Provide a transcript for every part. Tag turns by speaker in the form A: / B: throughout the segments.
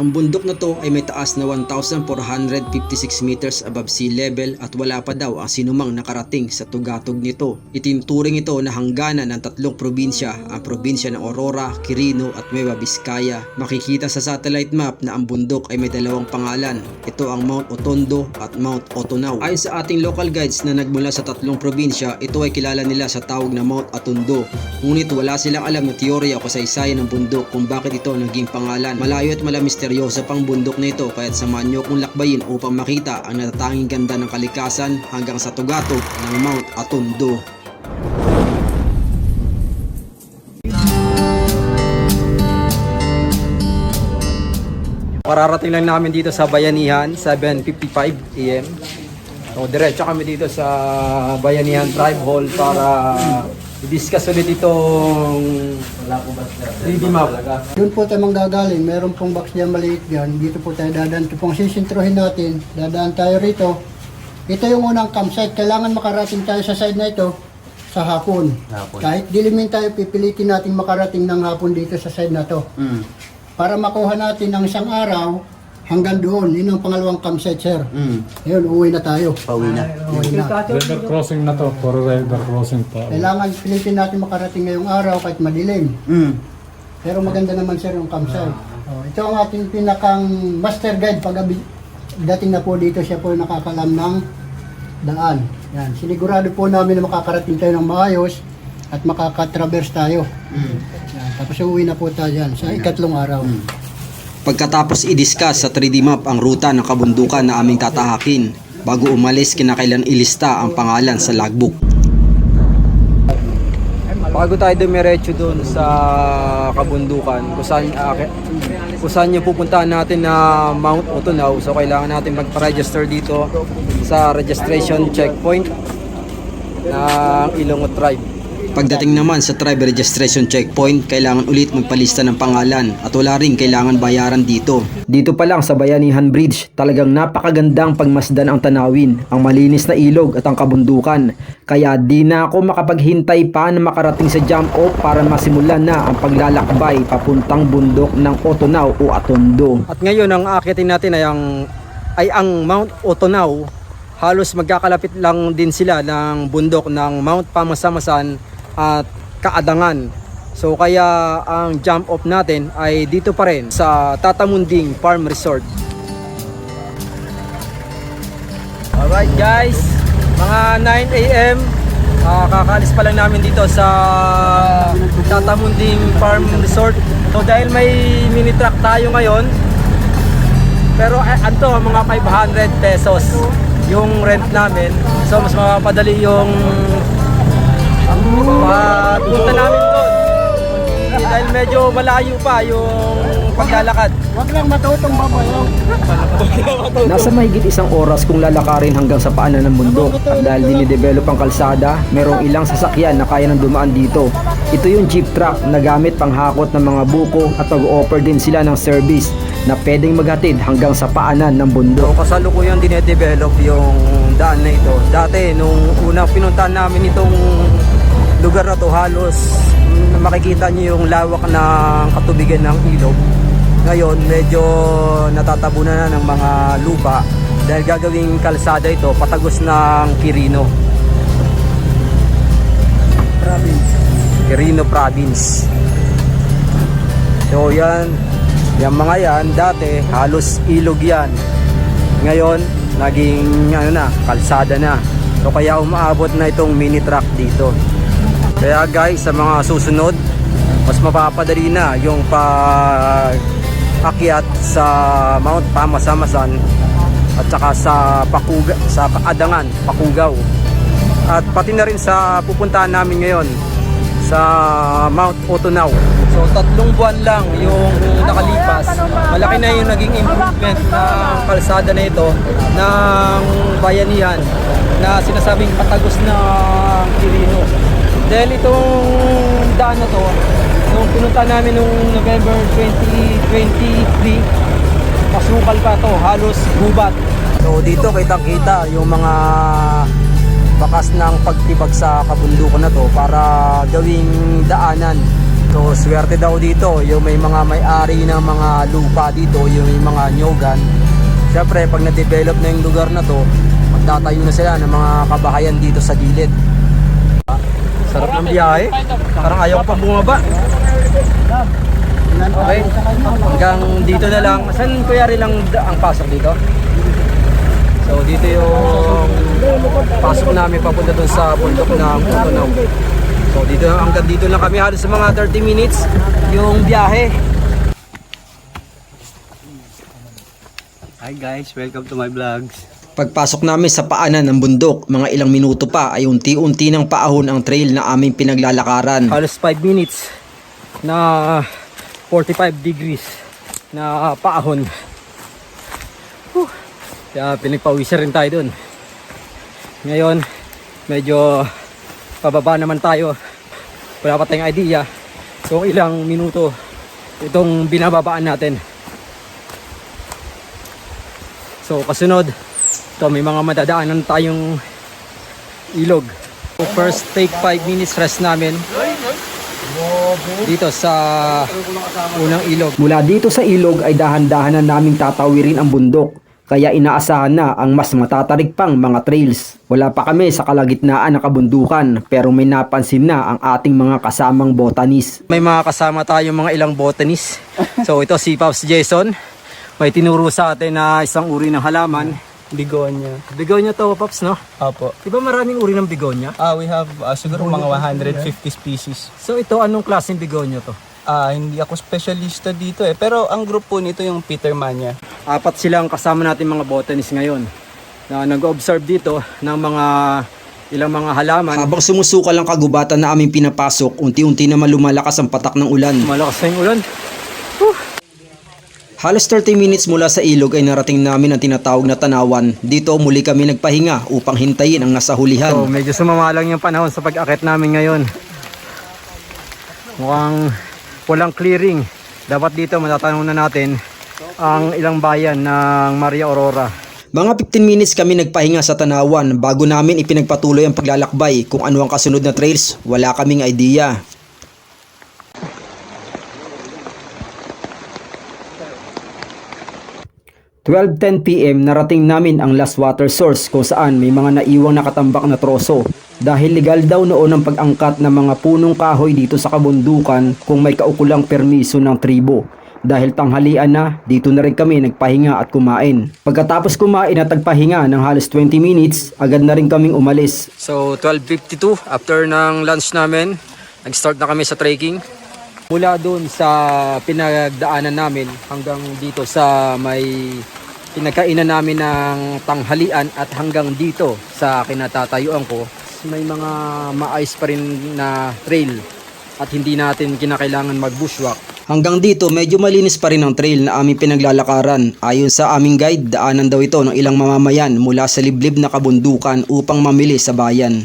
A: Ang bundok na to ay may taas na 1,456 meters above sea level at wala pa daw ang sinumang nakarating sa tugatog nito. Itinturing ito na hangganan ng tatlong probinsya, ang probinsya ng Aurora, Quirino at Nueva Vizcaya. Makikita sa satellite map na ang bundok ay may dalawang pangalan. Ito ang Mount Otondo at Mount Otonaw. Ayon sa ating local guides na nagmula sa tatlong probinsya, ito ay kilala nila sa tawag na Mount Atondo. Ngunit wala silang alam na teorya o kasaysayan ng bundok kung bakit ito naging pangalan. Malayo at malamisteryoso pang bundok na ito kaya't samahan nyo kong lakbayin upang makita ang natatanging ganda ng kalikasan hanggang sa tugatog ng Mount Atondo.
B: Kararating lang namin dito sa Bayanihan, 7.55 AM. So, diretso kami dito sa Bayanihan Tribe Hall para i-discuss ulit itong 3D map.
C: Doon po tayo manggagaling, meron pong box dyan maliit dyan. Dito po tayo dadaan. Ito pong sisintrohin natin. Dadaan tayo rito. Ito yung unang campsite. Kailangan makarating tayo sa side na ito sa hapon. Kahit dilimin tayo, pipilitin natin makarating ng hapon dito sa side na to.
B: Mm.
C: Para makuha natin ng isang araw hanggang doon. Yun ang pangalawang campsite, sir.
B: Mm.
C: Ayun, uwi na tayo.
B: Pauwi na.
C: Uwi na.
D: River crossing na to, for river crossing pa.
C: Kailangan pilitin natin makarating ngayong araw kahit madilim.
B: Mm.
C: Pero maganda naman sir yung campsite. Oh, ito ang ating pinakang master guide pag dating na po dito siya po nakakalam ng daan. Yan, sinigurado po namin na makakarating tayo ng maayos at makakatraverse tayo. Yan, tapos uuwi na po tayo dyan sa ikatlong araw.
A: Pagkatapos i-discuss sa 3D map ang ruta ng kabundukan na aming tatahakin, bago umalis kinakailan ilista ang pangalan sa logbook.
B: Bago tayo dumiretso doon sa kabundukan, ah, kung saan yung pupuntahan natin na Mount Otonaw, so kailangan natin magpa-register dito sa registration checkpoint ng Ilonggo Tribe.
A: Pagdating naman sa tribe registration checkpoint, kailangan ulit magpalista ng pangalan at wala rin kailangan bayaran dito. Dito pa lang sa Bayanihan Bridge, talagang napakagandang pagmasdan ang tanawin, ang malinis na ilog at ang kabundukan. Kaya di na ako makapaghintay pa na makarating sa jump off para masimulan na ang paglalakbay papuntang bundok ng Otonaw o Atondo.
B: At ngayon ang akitin natin ay ang ay ang Mount Otonaw. Halos magkakalapit lang din sila ng bundok ng Mount Pamasamasan at Kaadangan. So kaya ang jump off natin ay dito pa rin sa Tatamunding Farm Resort. Alright guys, mga 9 a.m. ah, kakaalis pa lang namin dito sa Tatamunding Farm Resort. So dahil may mini truck tayo ngayon, pero eh, anto mga 500 pesos yung rent namin. So mas mapapadali yung pagpunta namin doon. Dahil medyo malayo pa yung paglalakad.
C: Huwag lang matutong babayaw.
A: Nasa mahigit isang oras kung lalakarin hanggang sa paanan ng bundok at dahil dinidevelop ang kalsada, merong ilang sasakyan na kaya nang dumaan dito. Ito yung jeep truck na gamit panghakot ng mga buko at mag-offer din sila ng service na pwedeng maghatid hanggang sa paanan ng bundok.
B: So kasalukuyang dinedevelop yung daan na ito. Dati nung unang pinuntahan namin itong lugar na to halos makikita niyo yung lawak ng katubigan ng ilog. Ngayon medyo natatabunan na ng mga lupa dahil gagawing kalsada ito patagos ng Quirino. Province. Quirino Province. So yan, yung mga yan dati halos ilog yan. Ngayon naging ano na, kalsada na. So kaya umaabot na itong mini truck dito. Kaya guys, sa mga susunod, mas mapapadali na yung pag akyat sa Mount Pamasamasan at saka sa Pakuga, sa Adangan, Pakugaw. At pati na rin sa pupuntahan namin ngayon sa Mount Otonaw. So tatlong buwan lang yung nakalipas. Malaki na yung naging improvement ng kalsada na ito ng bayanihan na sinasabing patagos na Quirino. Dahil itong daan na to, nung pinunta namin nung November 2023, masukal pa to, halos gubat. So dito kita-kita yung mga bakas ng pagtibag sa kabundukan na to para gawing daanan So, swerte daw dito, yung may mga may-ari ng mga lupa dito, yung may mga nyogan. Siyempre, pag na-develop na yung lugar na to, magtatayo na sila ng mga kabahayan dito sa gilid. Sarap ng biyahe. Parang ayaw pa bumaba. Okay. Hanggang dito na lang. Saan kuyari lang ang pasok dito? So dito yung pasok namin papunta dun sa bundok ng Putunog. So dito hanggang dito lang kami halos sa mga 30 minutes yung biyahe.
E: Hi guys, welcome to my vlogs.
A: Pagpasok namin sa paanan ng bundok, mga ilang minuto pa ay unti-unti ng paahon ang trail na aming pinaglalakaran.
B: Halos 5 minutes na 45 degrees na paahon. Whew. Kaya pinagpawisan rin tayo dun. Ngayon, medyo pababa naman tayo. Wala pa tayong idea kung ilang minuto itong binababaan natin. So kasunod, ito may mga madadaanan tayong ilog. So, first take 5 minutes rest namin dito sa unang ilog. Mula dito sa ilog ay dahan-dahan na naming tatawirin ang bundok. Kaya inaasahan na ang mas matatarik pang mga trails. Wala pa kami sa kalagitnaan ng kabundukan pero may napansin na ang ating mga kasamang botanist. May mga kasama tayong mga ilang botanist. So ito si Pops Jason. May tinuro sa atin na isang uri ng halaman.
E: Bigonia.
B: Bigonia to Pops no?
E: Opo.
B: Di ba maraming uri ng bigonia?
E: Ah, we have ah, siguro mga 150 species.
B: So ito anong klaseng bigonia to?
E: Ah, hindi ako specialista dito eh. Pero ang group po nito yung Petermania.
B: apat silang kasama natin mga botanist ngayon na nag-observe dito ng mga ilang mga halaman.
A: Habang sumusukal ang kagubatan na aming pinapasok, unti-unti naman lumalakas ang patak ng ulan.
B: Malakas na yung ulan.
A: Halos 30 minutes mula sa ilog ay narating namin ang tinatawag na tanawan. Dito muli kami nagpahinga upang hintayin ang nasa hulihan.
B: So medyo sumama lang yung panahon sa pag-akit namin ngayon. Mukhang walang clearing. Dapat dito matatanong na natin ang ilang bayan ng Maria Aurora.
A: Mga 15 minutes kami nagpahinga sa tanawan bago namin ipinagpatuloy ang paglalakbay kung ano ang kasunod na trails. Wala kaming idea. 12.10pm narating namin ang last water source kung saan may mga naiwang nakatambak na troso. Dahil legal daw noon ang pag-angkat ng mga punong kahoy dito sa kabundukan kung may kaukulang permiso ng tribo. Dahil tanghalian na, dito na rin kami nagpahinga at kumain. Pagkatapos kumain at nagpahinga ng halos 20 minutes, agad na rin kaming umalis.
B: So 12.52 after ng lunch namin, nag-start na kami sa trekking. Mula doon sa pinagdaanan namin hanggang dito sa may pinagkainan namin ng tanghalian at hanggang dito sa kinatatayuan ko, may mga maayos pa rin na trail at hindi natin kinakailangan mag-bushwalk.
A: Hanggang dito, medyo malinis pa rin ang trail na aming pinaglalakaran. Ayon sa aming guide, daanan daw ito ng ilang mamamayan mula sa liblib na kabundukan upang mamili sa bayan.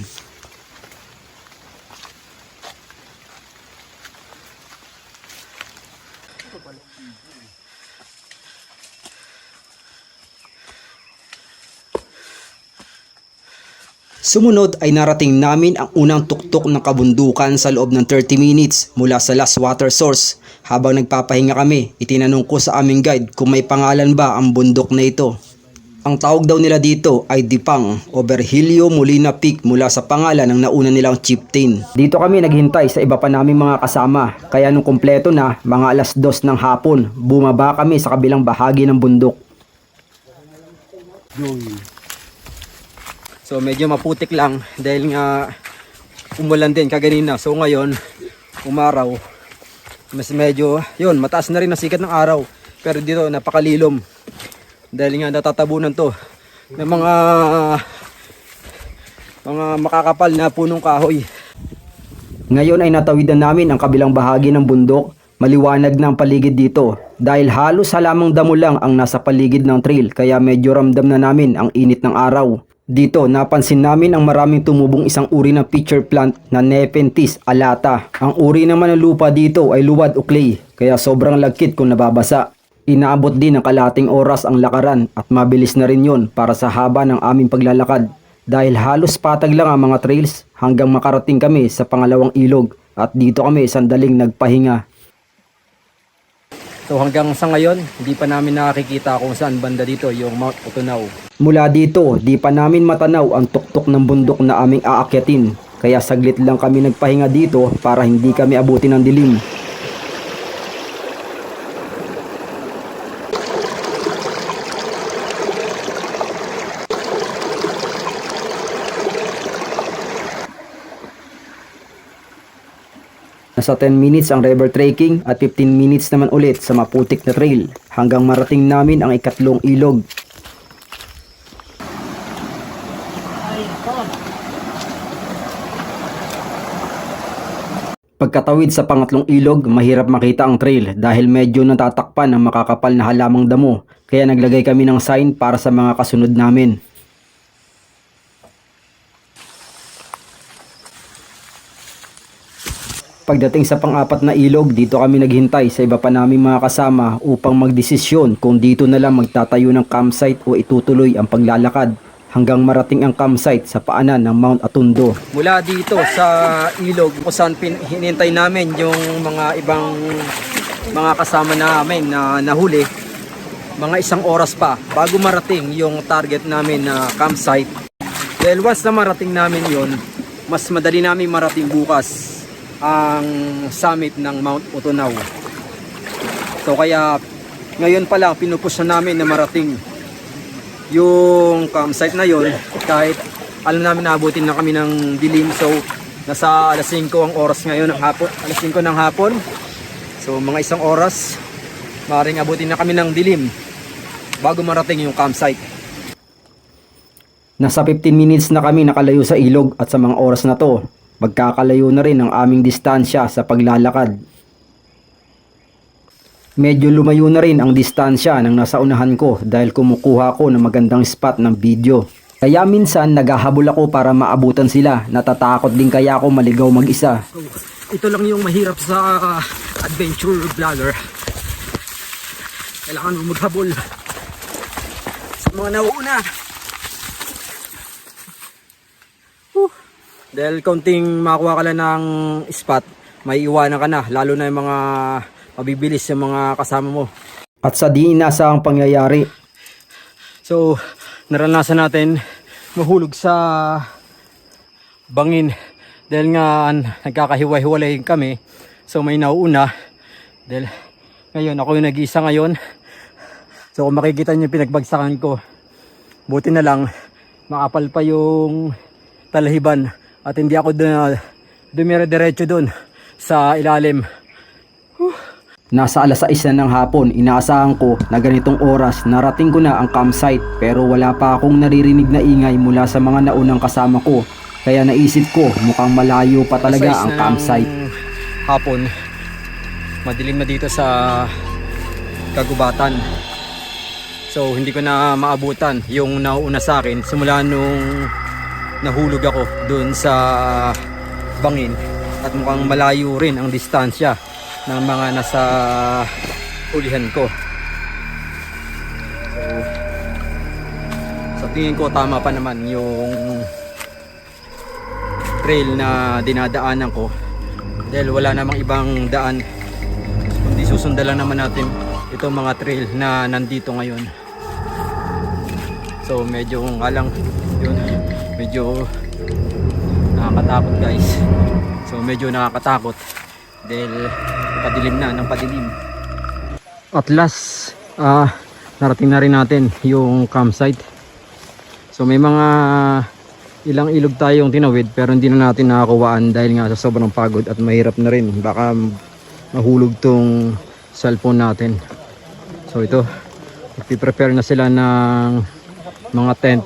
A: Sumunod ay narating namin ang unang tuktok ng kabundukan sa loob ng 30 minutes mula sa last water source. Habang nagpapahinga kami, itinanong ko sa aming guide kung may pangalan ba ang bundok na ito. Ang tawag daw nila dito ay Dipang o Virgilio Molina Peak mula sa pangalan ng nauna nilang chieftain. Dito kami naghintay sa iba pa naming mga kasama kaya nung kompleto na mga alas dos ng hapon bumaba kami sa kabilang bahagi ng bundok.
B: So medyo maputik lang dahil nga umulan din kaganina. So ngayon, umaraw. Mas medyo, yun, mataas na rin ang sikat ng araw. Pero dito, napakalilom. Dahil nga natatabunan to ng mga mga makakapal na punong kahoy.
A: Ngayon ay natawidan namin ang kabilang bahagi ng bundok. Maliwanag na paligid dito dahil halos halamang damo lang ang nasa paligid ng trail kaya medyo ramdam na namin ang init ng araw. Dito napansin namin ang maraming tumubong isang uri ng pitcher plant na Nepenthes alata. Ang uri naman ng lupa dito ay luwad o clay kaya sobrang lagkit kung nababasa. Inaabot din ng kalating oras ang lakaran at mabilis na rin yon para sa haba ng aming paglalakad dahil halos patag lang ang mga trails hanggang makarating kami sa pangalawang ilog at dito kami sandaling nagpahinga. So hanggang sa ngayon, hindi pa namin nakikita kung saan banda dito yung Mount Utunaw. Mula dito, di pa namin matanaw ang tuktok ng bundok na aming aakyatin. Kaya saglit lang kami nagpahinga dito para hindi kami abutin ng dilim. Nasa 10 minutes ang river trekking at 15 minutes naman ulit sa maputik na trail hanggang marating namin ang ikatlong ilog. Pagkatawid sa pangatlong ilog, mahirap makita ang trail dahil medyo natatakpan ng makakapal na halamang damo kaya naglagay kami ng sign para sa mga kasunod namin. Pagdating sa pang-apat na ilog, dito kami naghintay sa iba pa naming mga kasama upang magdesisyon kung dito na lang magtatayo ng campsite o itutuloy ang paglalakad hanggang marating ang campsite sa paanan ng Mount Atundo. Mula dito sa ilog kung saan hinintay namin yung mga ibang mga kasama namin na nahuli, mga isang oras pa bago marating yung target namin na campsite. Dahil once na marating namin yon, mas madali namin marating bukas ang summit ng Mount Utunaw. So kaya ngayon pa lang pinupush na namin na marating yung campsite na yon kahit alam namin na abutin na kami ng dilim. So nasa alas 5 ang oras ngayon ng hapon alas 5 ng hapon. So mga isang oras maaaring abutin na kami ng dilim bago marating yung campsite. Nasa 15 minutes na kami nakalayo sa ilog at sa mga oras na to, magkakalayo na rin ang aming distansya sa paglalakad. Medyo lumayo na rin ang distansya ng nasa unahan ko dahil kumukuha ko ng magandang spot ng video. Kaya minsan naghahabol ako para maabutan sila, natatakot din kaya ako maligaw mag-isa. ito lang yung mahirap sa adventure vlogger. Kailangan mo maghabol sa mga nauuna. Dahil kaunting makakuha ka lang ng spot, may iwanan ka na, lalo na yung mga mabibilis yung mga kasama mo. At sa di inaasahang pangyayari. So, naranasan natin mahulog sa bangin dahil nga nagkakahiwa-hiwalay kami. So, may nauuna. Dahil ngayon, ako yung nag-iisa ngayon. So, kung makikita niyo yung pinagbagsakan ko, buti na lang, makapal pa yung talahiban at hindi ako dun, dumire-diretso dun sa ilalim. Nasa alas 6 na ng hapon, inaasahan ko na ganitong oras narating ko na ang campsite pero wala pa akong naririnig na ingay mula sa mga naunang kasama ko. Kaya naisip ko mukhang malayo pa talaga ang
B: 6 na
A: campsite.
B: Hapon. Madilim na dito sa kagubatan. So hindi ko na maabutan yung nauuna sa akin simula nung nahulog ako doon sa bangin at mukhang malayo rin ang distansya ng mga nasa ulihan ko. So, sa tingin ko tama pa naman yung trail na dinadaanan ko. Dahil wala namang ibang daan. Kundi susundan lang naman natin itong mga trail na nandito ngayon. So medyo nga lang yun medyo nakakatakot guys. So medyo nakakatakot dahil padilim na ng padilim. At last ah narating na rin natin yung campsite. So may mga ilang ilog tayong tinawid pero hindi na natin nakakuwaan dahil nga sa sobrang pagod at mahirap na rin. Baka mahulog tong cellphone natin. So ito. Prepare na sila ng mga tent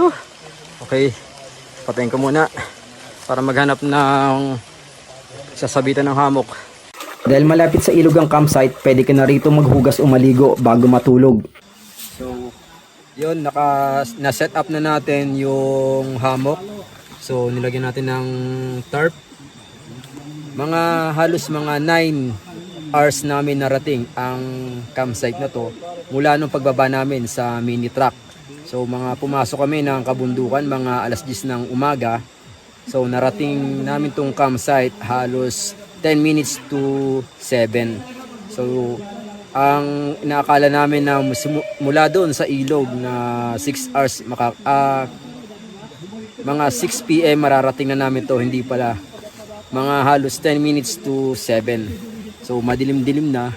B: Huh. Okay, patayin ko muna para maghanap ng sasabitan ng hamok.
A: Dahil malapit sa ilog ang campsite, pwede ka na rito maghugas o maligo bago matulog.
B: So, yun, naka, na-set up na natin yung hammock. So, nilagyan natin ng tarp. Mga halos mga 9 hours namin narating ang campsite na to mula nung pagbaba namin sa mini truck. So, mga pumasok kami ng kabundukan mga alas 10 ng umaga. So, narating namin tong campsite halos 10 minutes to 7. So, ang inaakala namin na mula doon sa ilog na 6 hours maka ah, mga 6 PM mararating na namin to hindi pala mga halos 10 minutes to 7 so madilim-dilim na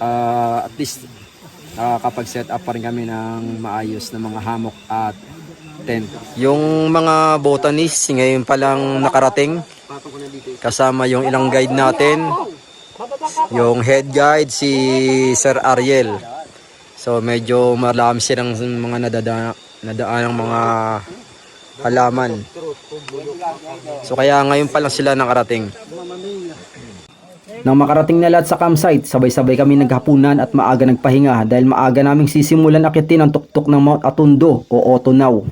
B: Ah, at least nakakapag-set up pa rin kami ng maayos na mga hammock at tent yung mga botanists ngayon pa lang nakarating kasama yung ilang guide natin yung head guide si Sir Ariel. So medyo marami silang mga nadada nadaan ng mga halaman. So kaya ngayon pa lang sila nakarating.
A: Nang makarating na lahat sa campsite, sabay-sabay kami naghapunan at maaga nagpahinga dahil maaga naming sisimulan akitin ang tuktok ng Mount Atondo o Otonaw.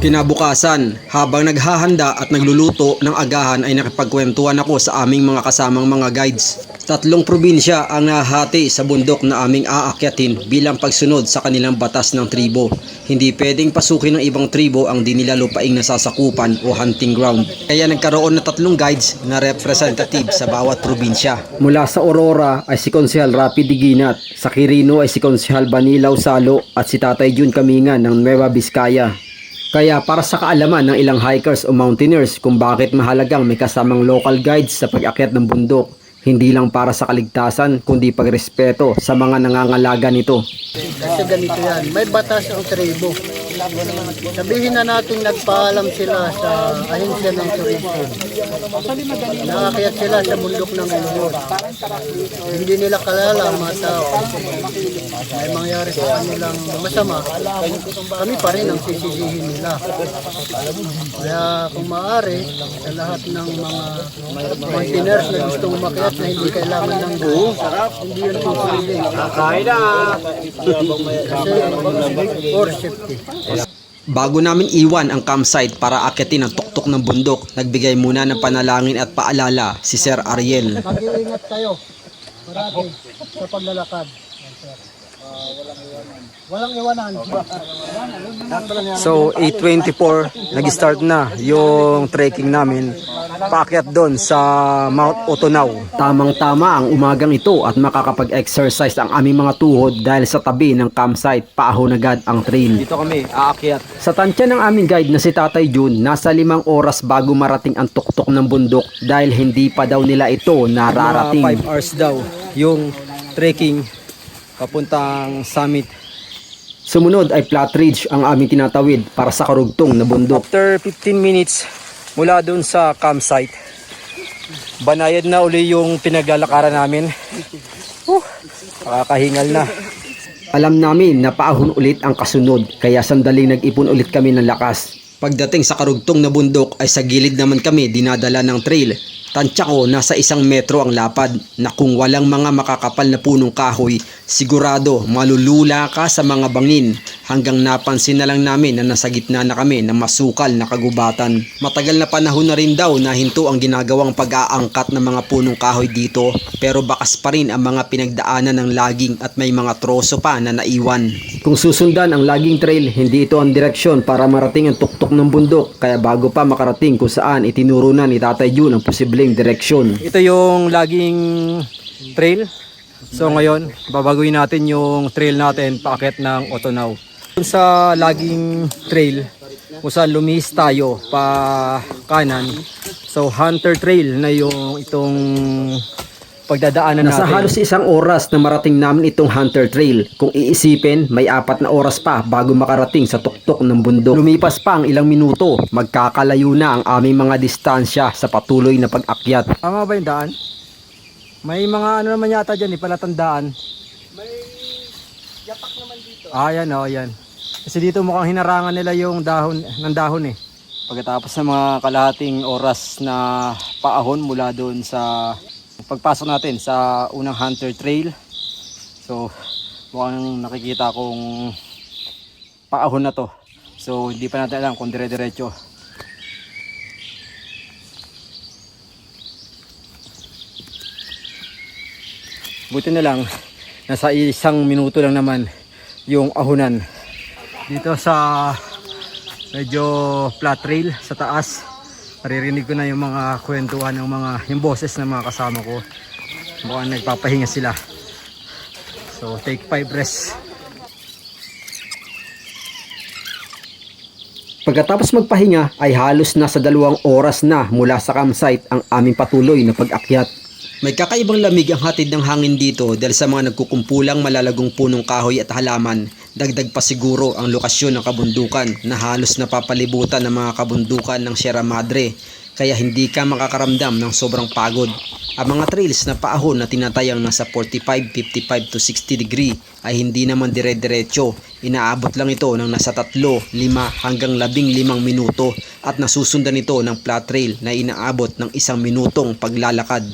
F: Kinabukasan, habang naghahanda at nagluluto ng agahan ay nakipagkwentuhan ako sa aming mga kasamang mga guides. Tatlong probinsya ang nahati sa bundok na aming aakyatin bilang pagsunod sa kanilang batas ng tribo. Hindi pwedeng pasukin ng ibang tribo ang di nila lupaing nasasakupan o hunting ground. Kaya nagkaroon ng tatlong guides na representative sa bawat probinsya.
A: Mula sa Aurora ay si Konsehal Rapi Diginat, sa Quirino ay si Konsehal Banilaw Salo at si Tatay Jun Kamingan ng Nueva Vizcaya. Kaya para sa kaalaman ng ilang hikers o mountaineers kung bakit mahalagang may kasamang local guides sa pag-akyat ng bundok, hindi lang para sa kaligtasan kundi pagrespeto sa mga nangangalaga nito.
C: Kasi ganito yan, may batas ang tribo. Sabihin na natin nagpaalam sila sa ahensya ng turismo. Nakakayat sila sa bundok ng Ilog. Hindi nila kalala ang mga tao. May mangyari sa kanilang masama, kami pa rin ang sisisihin nila. Kaya kung maaari, sa lahat ng mga mountaineers na gustong umakyat na hindi kailangan ng buo, hindi yun pupili. Kasi for safety.
F: Bago namin iwan ang campsite para akyatin ang tuktok ng bundok, nagbigay muna ng panalangin at paalala si Sir Ariel.
C: Mag-iingat kayo. Parati sa paglalakad. Walang iwanan.
A: So 8.24, nag-start na yung trekking namin paakyat doon sa Mount Otonaw. Tamang-tama ang umagang ito at makakapag-exercise ang aming mga tuhod dahil sa tabi ng campsite paahon agad ang trail.
B: Dito kami aakyat.
A: Sa tansya ng aming guide na si Tatay Jun, nasa limang oras bago marating ang tuktok ng bundok dahil hindi pa daw nila ito
B: Mga
A: nararating.
B: 5 hours daw yung trekking papuntang summit.
A: Sumunod ay flat ridge ang aming tinatawid para sa karugtong na bundok.
B: After 15 minutes mula dun sa campsite, banayad na uli yung pinaglalakaran namin. Uh, nakakahingal na.
A: Alam namin na paahon ulit ang kasunod kaya sandaling nag-ipon ulit kami ng lakas.
F: Pagdating sa karugtong na bundok ay sa gilid naman kami dinadala ng trail. Tansya ko nasa isang metro ang lapad na kung walang mga makakapal na punong kahoy, sigurado malulula ka sa mga bangin hanggang napansin na lang namin na nasa gitna na kami ng masukal na kagubatan. Matagal na panahon na rin daw na hinto ang ginagawang pag-aangkat ng mga punong kahoy dito pero bakas pa rin ang mga pinagdaanan ng laging at may mga troso pa na naiwan.
A: Kung susundan ang laging trail, hindi ito ang direksyon para marating ang tuktok ng bundok kaya bago pa makarating kung saan itinuro na ni Tatay Jun ang posibleng direksyon.
B: Ito yung laging trail. So ngayon, babaguhin natin yung trail natin paakyat ng Otonaw. Sa laging trail, kung saan lumihis tayo pa kanan. So Hunter Trail na yung itong pagdadaanan
A: Nasa
B: natin.
A: halos isang oras na marating namin itong Hunter Trail. Kung iisipin, may apat na oras pa bago makarating sa tuktok ng bundok. Lumipas pa ang ilang minuto, magkakalayo na ang aming mga distansya sa patuloy na pag-akyat.
G: Tama ba yung daan? May mga ano naman yata dyan, eh, palatandaan. May yapak naman dito. Ah, yan oh, yan. Kasi dito mukhang hinarangan nila yung dahon ng dahon eh.
B: Pagkatapos ng mga kalahating oras na paahon mula doon sa pagpasok natin sa unang Hunter Trail. So, mukhang nakikita kong paahon na to. So, hindi pa natin alam kung dire-diretso. Buti na lang, nasa isang minuto lang naman yung ahunan.
G: Dito sa medyo flat trail sa taas. Naririnig ko na yung mga kwentuhan ng mga yung boses ng mga kasama ko. Mukhang nagpapahinga sila. So take 5 rest.
A: Pagkatapos magpahinga ay halos nasa dalawang oras na mula sa campsite ang aming patuloy na pag-akyat. May kakaibang lamig ang hatid ng hangin dito dahil sa mga nagkukumpulang malalagong punong kahoy at halaman. Dagdag pa siguro ang lokasyon ng kabundukan na halos napapalibutan ng mga kabundukan ng Sierra Madre kaya hindi ka makakaramdam ng sobrang pagod. Ang mga trails na paahon na tinatayang nasa 45, 55 to 60 degree ay hindi naman dire-diretso. Inaabot lang ito ng nasa 3, 5 hanggang 15 minuto at nasusundan ito ng flat trail na inaabot ng isang minutong paglalakad.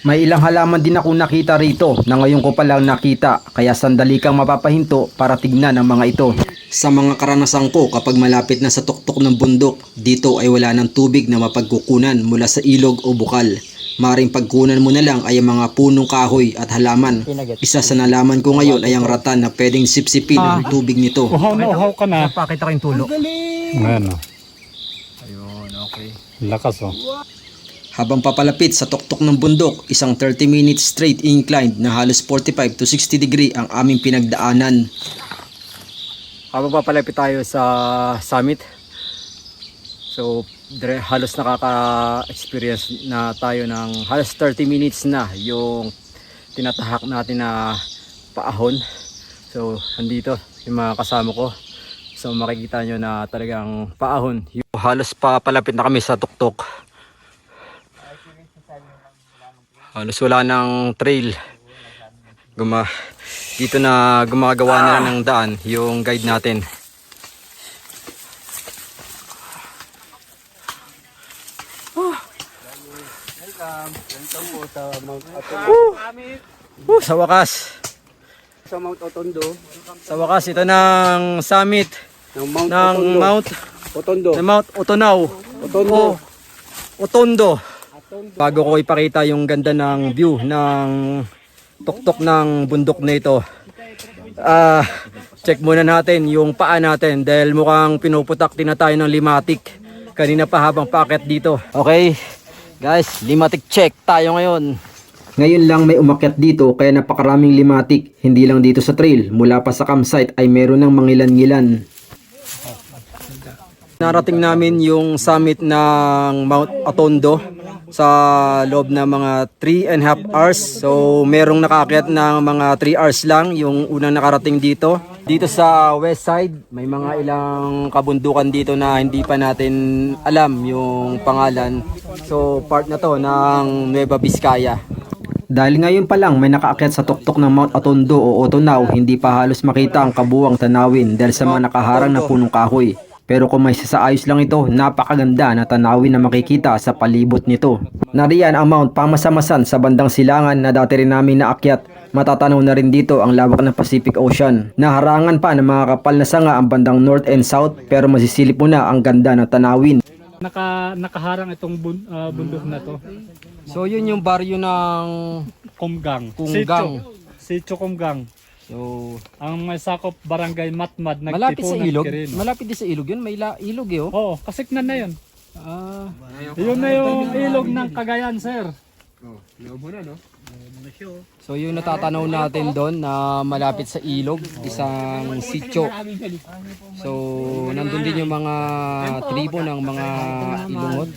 A: May ilang halaman din ako nakita rito na ngayon ko pa lang nakita kaya sandali kang mapapahinto para tignan ang mga ito. Sa mga karanasan ko kapag malapit na sa tuktok ng bundok, dito ay wala ng tubig na mapagkukunan mula sa ilog o bukal. Maring pagkunan mo na lang ay ang mga punong kahoy at halaman. Isa sa nalaman ko ngayon ay ang ratan na pwedeng sipsipin ang tubig nito.
D: Uhaw na uhaw ka na.
G: Pakita ko yung tulo.
D: Ayan o.
G: Ayun, okay.
D: Lakas o.
A: Habang papalapit sa tuktok ng bundok, isang 30 minutes straight incline na halos 45 to 60 degree ang aming pinagdaanan.
B: Habang papalapit tayo sa summit. So, halos nakaka-experience na tayo ng halos 30 minutes na yung tinatahak natin na paahon. So, andito yung mga kasama ko. So, makikita nyo na talagang paahon. Halos papalapit na kami sa tuktok. Halos wala ng trail. Guma dito na gumagawa na ng daan yung guide natin. Uh, sa wakas.
G: Sa Mount Otondo,
B: Sa wakas ito ng summit
G: ng Mount
B: ng Mount
G: Otondo.
B: ng Mount Otonaw.
G: Otondo.
B: Otondo. Bago ko ipakita yung ganda ng view ng tuktok ng bundok na ito. Ah, check muna natin yung paa natin dahil mukhang pinuputak din na tayo ng limatic. Kanina pa habang packet dito. Okay, guys, limatic check tayo ngayon.
A: Ngayon lang may umakyat dito kaya napakaraming limatic. Hindi lang dito sa trail, mula pa sa campsite ay meron ng mangilan-ngilan.
B: Narating namin yung summit ng Mount Atondo sa loob ng mga 3 and half hours. So merong nakaakyat ng mga 3 hours lang yung unang nakarating dito. Dito sa west side, may mga ilang kabundukan dito na hindi pa natin alam yung pangalan. So part na to ng Nueva Vizcaya.
A: Dahil ngayon pa lang may nakaakyat sa tuktok ng Mount Atondo o Otonaw, hindi pa halos makita ang kabuwang tanawin dahil sa mga nakaharang na punong kahoy. Pero kung may sasaayos lang ito, napakaganda na tanawin na makikita sa palibot nito. Nariyan ang Mount Pamasamasan sa bandang silangan na dati rin namin naakyat. Matatanaw na rin dito ang lawak ng Pacific Ocean. Naharangan pa ng mga kapal na sanga ang bandang north and south pero masisilip mo na ang ganda ng tanawin.
D: Naka, nakaharang itong bun, ah, bundok na to.
B: So yun yung baryo ng
D: Kumgang.
B: Kumgang.
D: Sitio. Sitio Kumgang.
B: So
D: Ang may sakop barangay Matmad.
B: malapit sa
D: Nagtipunan
B: ilog.
D: Quirino.
B: Malapit din sa ilog yun. May la- ilog oh.
D: Oo, kasiknan na yun.
B: Ah,
D: Yun na yung ilog ng Cagayan, sir.
B: So yung natatanaw natin doon na malapit sa ilog, isang sityo. So nandun din yung mga tribo ng mga ilungod.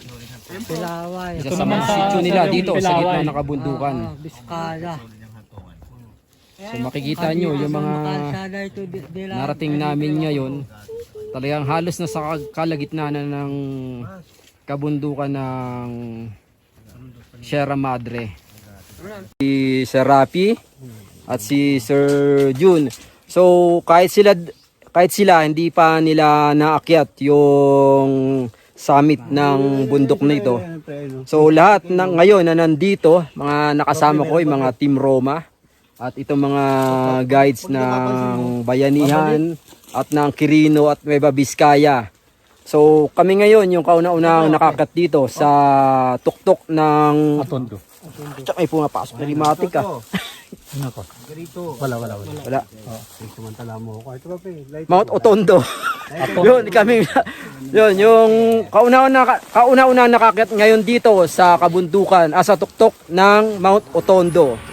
H: Pilaway.
B: Isa
D: Ito
B: sa
D: naman
B: mga
D: sa-
B: sityo
D: sa
B: nila
D: yung
B: dito sa
D: Pilaway.
B: gitna ng kabundukan.
H: Ah, Biskaya.
B: So makikita nyo yung mga narating namin ngayon. Talagang halos na sa kalagitnaan ng kabundukan ng Sierra Madre. Si Sir Rapi at si Sir June. So kahit sila kahit sila hindi pa nila naakyat yung summit ng bundok na ito. So lahat ng ngayon na nandito, mga nakasama ko, yung mga Team Roma at itong mga guides ng Bayanihan at ng Quirino at Nueva Vizcaya. So kami ngayon yung kauna-unang nakakat dito sa tuktok ng
D: Atondo.
B: Tsaka may pumapasok na limatic ah.
D: Wala, wala, wala.
B: Wala. Mount Otondo. yun, kami yun, yung kauna-una kauna-una nakakit ngayon dito sa kabundukan, ah, sa tuktok ng Mount Otondo.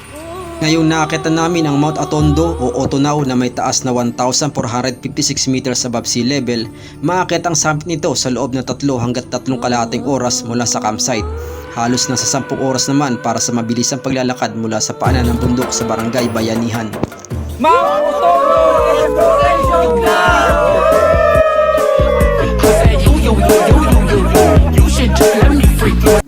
A: Ngayon nakakita namin ang Mount Atondo o Otonaw na may taas na 1,456 meters above sea level. Maakit ang summit nito sa loob ng 3 hanggat 3 kalahating oras mula sa campsite. Halos nasa 10 oras naman para sa mabilisang paglalakad mula sa paanan ng bundok sa barangay Bayanihan.
B: Mount Otondo! Exploration Club! Let me freak you